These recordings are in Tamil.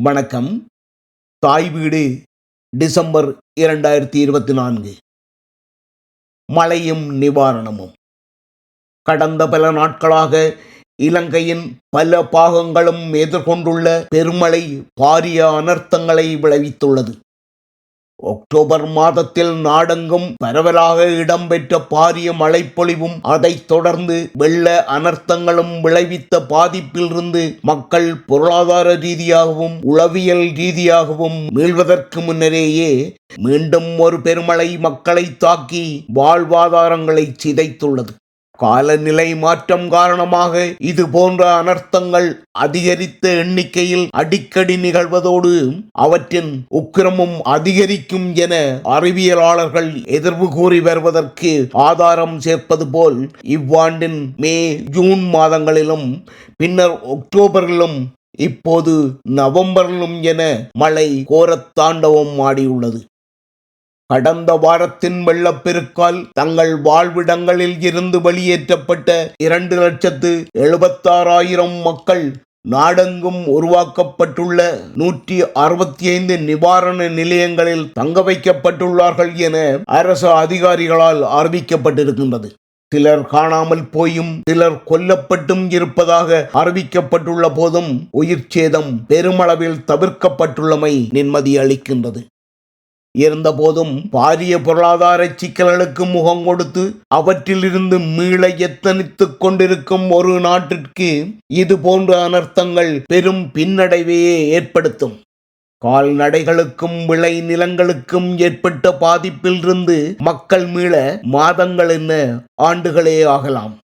வணக்கம். தாய் வீடு டிசம்பர் இரண்டாயிரத்தி இருபத்தி நான்கு. மழையும் நிவாரணமும். கடந்த பல நாட்களாக இலங்கையின் பல பாகங்களும் எதிர்கொண்டுள்ள பெருமழை பாரிய அனர்த்தங்களை விளைவித்துள்ளது. அக்டோபர் மாதத்தில் நாடெங்கும் பரவலாக இடம்பெற்ற பாரிய மழைப்பொழிவும் அதைத் தொடர்ந்து வெள்ள அனர்த்தங்களும் விளைவித்த பாதிப்பிலிருந்து மக்கள் பொருளாதார ரீதியாகவும் உளவியல் ரீதியாகவும் மீள்வதற்கு முன்னரேயே மீண்டும் ஒரு பெருமழை மக்களை தாக்கி வாழ்வாதாரங்களை சிதைத்துள்ளது. காலநிலை மாற்றம் காரணமாக இது போன்ற அனர்த்தங்கள் அதிகரித்த எண்ணிக்கையில் அடிக்கடி நிகழ்வதோடு அவற்றின் உக்கிரமும் அதிகரிக்கும் என அறிவியலாளர்கள் எதிர்வு கூறி வருவதற்கு ஆதாரம் சேர்ப்பது போல் இவ்வாண்டின் மே ஜூன் மாதங்களிலும் பின்னர் அக்டோபரிலும் இப்போது நவம்பரிலும் என மழை கோரத்தாண்டவம் ஆடியுள்ளது. கடந்த வாரத்தின் வெள்ளப்பெருக்கால் தங்கள் வாழ்விடங்களில் இருந்து வெளியேற்றப்பட்ட இரண்டு லட்சத்து எழுபத்தாறாயிரம் மக்கள் நாடெங்கும் உருவாக்கப்பட்டுள்ள நூற்றி அறுபத்தி ஐந்து நிவாரண நிலையங்களில் தங்க வைக்கப்பட்டுள்ளார்கள் என அரசு அதிகாரிகளால் அறிவிக்கப்பட்டிருக்கின்றது. சிலர் காணாமல் போயும் சிலர் கொல்லப்பட்டும் இருப்பதாக அறிவிக்கப்பட்டுள்ள போதும் உயிர் சேதம் பெருமளவில் தவிர்க்கப்பட்டுள்ளமை நிம்மதி அளிக்கின்றது. இருந்தபோதும் பாரிய பொருளாதார சிக்கல்களுக்கு முகம் கொடுத்து அவற்றிலிருந்து மீள எத்தனித்து கொண்டிருக்கும் ஒரு நாட்டிற்கு இது போன்ற அனர்த்தங்கள் பெரும் பின்னடைவையே ஏற்படுத்தும். கால்நடைகளுக்கும் விளை நிலங்களுக்கும் ஏற்பட்ட பாதிப்பிலிருந்து மக்கள் மீள மாதங்கள் என்ன ஆண்டுகளே ஆகலாம்.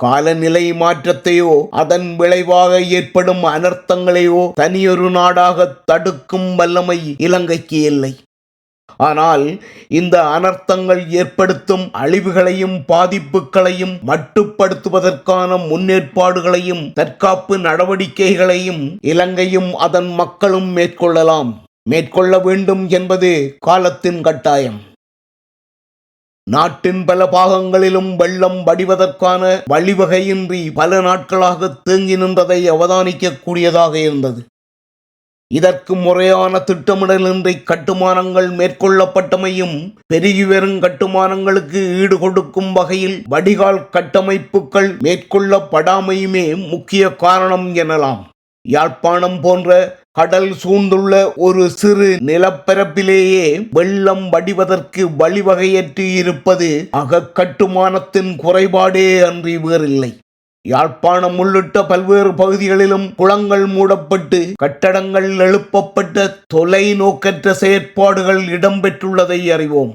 காலநிலை மாற்றத்தையோ அதன் விளைவாக ஏற்படும் அனர்த்தங்களையோ தனியொரு நாடாக தடுக்கும் வல்லமை இலங்கைக்கு இல்லை. ஆனால் இந்த அனர்த்தங்கள் ஏற்படுத்தும் அழிவுகளையும் பாதிப்புகளையும் மட்டுப்படுத்துவதற்கான முன்னேற்பாடுகளையும் தற்காப்பு நடவடிக்கைகளையும் இலங்கையும் அதன் மக்களும் மேற்கொள்ளலாம். மேற்கொள்ள வேண்டும் என்பது காலத்தின் கட்டாயம். நாட்டின் பல பாகங்களிலும் வெள்ளம் வடிவதற்கான வழிவகையின்றி பல நாட்களாக தேங்கி நின்றதை அவதானிக்கக்கூடியதாக இருந்தது. இதற்கு முறையான திட்டமிடலின்றி கட்டுமானங்கள் மேற்கொள்ளப்பட்டமையும் பெருகி வரும் கட்டுமானங்களுக்கு ஈடுகொடுக்கும் வகையில் வடிகால் கட்டமைப்புகள் மேற்கொள்ளப்படாமையுமே முக்கிய காரணம் எனலாம். யாழ்ப்பாணம் போன்ற கடல் சூழ்ந்துள்ள ஒரு சிறு நிலப்பரப்பிலேயே வெள்ளம் வடிவதற்கு வழிவகையற்று இருப்பது அகக்கட்டுமானத்தின் குறைபாடே அன்றி வேறில்லை. யாழ்ப்பாணம் உள்ளிட்ட பல்வேறு பகுதிகளிலும் குளங்கள் மூடப்பட்டு கட்டடங்கள் எழுப்பப்பட்ட தொலைநோக்கற்ற செயற்பாடுகள் இடம்பெற்றுள்ளதை அறிவோம்.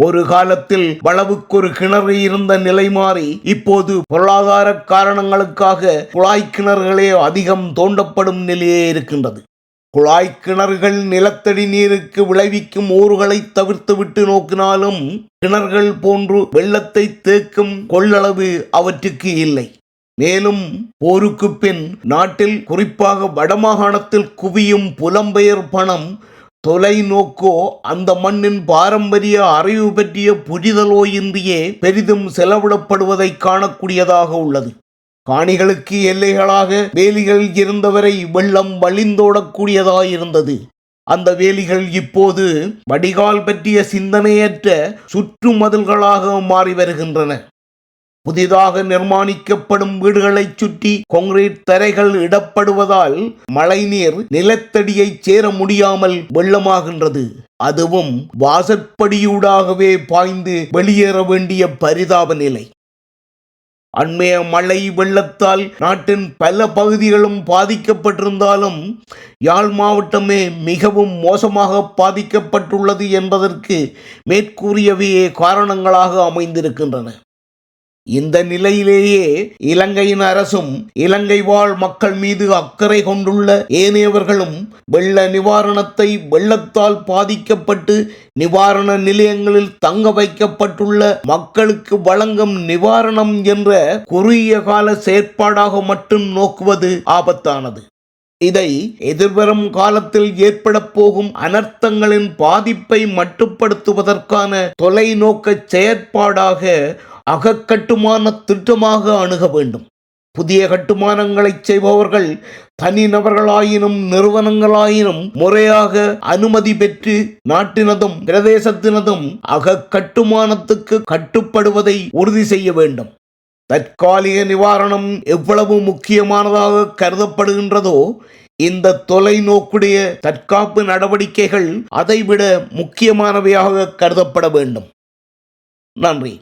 ஒரு காலத்தில் வளவுக்கொரு கிணறு இருந்த நிலை மாறி இப்போது பொருளாதார காரணங்களுக்காக குழாய் கிணறுகளே அதிகம் தோண்டப்படும் நிலையே இருக்கின்றது. குழாய் கிணறுகள் நிலத்தடி நீருக்கு விளைவிக்கும் ஊறுகளை தவிர்த்துவிட்டு நோக்கினாலும் கிணறுகள் போன்று வெள்ளத்தை தேக்கும் கொள்ளளவு அவற்றுக்கு இல்லை. மேலும் போருக்கு பின் நாட்டில் குறிப்பாக வடமாகாணத்தில் குவியும் புலம்பெயர் பணம் தொலைநோக்கோ அந்த மண்ணின் பாரம்பரிய அறிவு பற்றிய புரிதலோ இன்றியே பெரிதும் செலவிடப்படுவதை காணக்கூடியதாக உள்ளது. காணிகளுக்கு எல்லைகளாக வேலிகள் இருந்தவரை வெள்ளம் வழிந்தோடக்கூடியதாயிருந்தது. அந்த வேலிகள் இப்போது வடிகால் பற்றிய சிந்தனையற்ற சுற்று மதில்களாக மாறி வருகின்றன புதிதாக நிர்மாணிக்கப்படும் வீடுகளைச் சுற்றி கொங்கிரீட் தரைகள் இடப்படுவதால் மழைநீர் நிலத்தடியை சேர முடியாமல் வெள்ளமாகின்றது. அதுவும் வாசற்படியூடாகவே பாய்ந்து வெளியேற வேண்டிய பரிதாப நிலை. அண்மைய மழை வெள்ளத்தால் நாட்டின் பல பகுதிகளும் பாதிக்கப்பட்டிருந்தாலும் யாழ் மாவட்டமே மிகவும் மோசமாக பாதிக்கப்பட்டுள்ளது என்பதற்கு மேற்கூறியவையே காரணங்களாக அமைந்திருக்கின்றன. இந்த நிலையிலேயே இலங்கையின் அரசும் இலங்கை வாழ் மக்கள் மீது அக்கறை கொண்டுள்ள ஏனையவர்களும் வெள்ள நிவாரணத்தை வெள்ளத்தால் பாதிக்கப்பட்டு நிவாரண நிலையங்களில் தங்க வைக்கப்பட்டுள்ள மக்களுக்கு வழங்கும் நிவாரணம் என்ற குறுகிய கால செயற்பாடாக மட்டும் நோக்குவது ஆபத்தானது. இதை எதிர்வரும் காலத்தில் ஏற்பட போகும் அனர்த்தங்களின் பாதிப்பை மட்டுப்படுத்துவதற்கான தொலைநோக்க செயற்பாடாக அகக்கட்டுமான திட்டமாக அணுக வேண்டும். புதிய கட்டுமானங்களை செய்பவர்கள் தனிநபர்களாயினும் நிறுவனங்களாயினும் முறையாக அனுமதி பெற்று நாட்டினதும் பிரதேசத்தினதும் அகக்கட்டுமானத்துக்கு கட்டுப்படுவதை உறுதி செய்ய வேண்டும். தற்காலிக நிவாரணம் எவ்வளவு முக்கியமானதாக கருதப்படுகின்றதோ இந்த தொலைநோக்குடைய தற்காப்பு நடவடிக்கைகள் அதைவிட முக்கியமானவையாக கருதப்பட வேண்டும். நன்றி.